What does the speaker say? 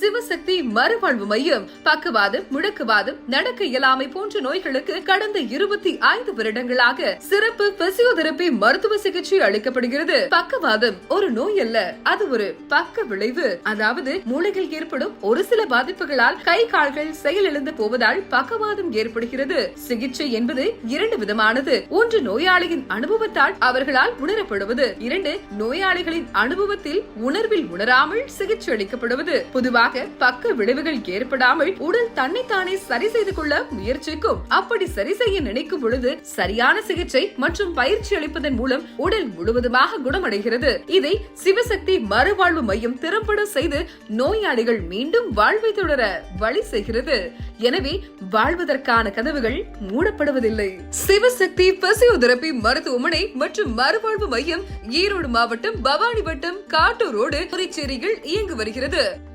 சிவசக்தி மறுவாழ்வு மையம் பக்கவாதம் முடக்குவாதம் நடக்க இயலாமை போன்ற நோய்களுக்கு கடந்த இருபத்தி ஐந்து வருடங்களாக சிறப்பு பிசியோதெரபி மருத்துவ சிகிச்சை அளிக்கப்படுகிறது. பக்கவாதம் ஒரு நோய் அல்ல அது ஒரு பக்க விளைவு. அதாவது மூளையில் ஏற்படும் ஒரு சில பாதிப்புகளால் கை கால்கள் செயலிழந்து போவதால் பக்கவாதம் ஏற்படுகிறது. சிகிச்சை என்பது இரண்டு விதமானது. ஒன்று நோயாளியின் அனுபவத்தால் அவர்களால் உணரப்படுவது. இரண்டு நோயாளிகளின் அனுபவத்தில் உணர்வில் உணராமல் சிகிச்சை அளிக்கப்படுவது. பொதுவாக பக்க விளைவுகள் ஏற்படாமல் உடல் தன்னைத்தானே சரி செய்து கொள்ள முயற்சிக்கும். அப்படி சரி செய்ய நினைக்கும் பொழுது சரியான சிகிச்சை மற்றும் பயிற்சி அளிப்பதன் மூலம் உடல் முழுவதுமாக குணமடைகிறது. இதை சிவசக்தி மறுவாழ்வு மையம் திறம்பட செய்து நோயாளிகள் மீண்டும் வாழ்வை தொடர வழி செய்கிறது. எனவே வாழ்வதற்கான கதவுகள் மூடப்படுவதில்லை. சிவசக்தி பிசியோதெரபி மருத்துவமனை மற்றும் மறுவாழ்வு மையம் ஈரோடு மாவட்டம் பவானி வட்டம் காட்டூர் ரோடு புதுச்சேரியில் இயங்கு வருகிறது.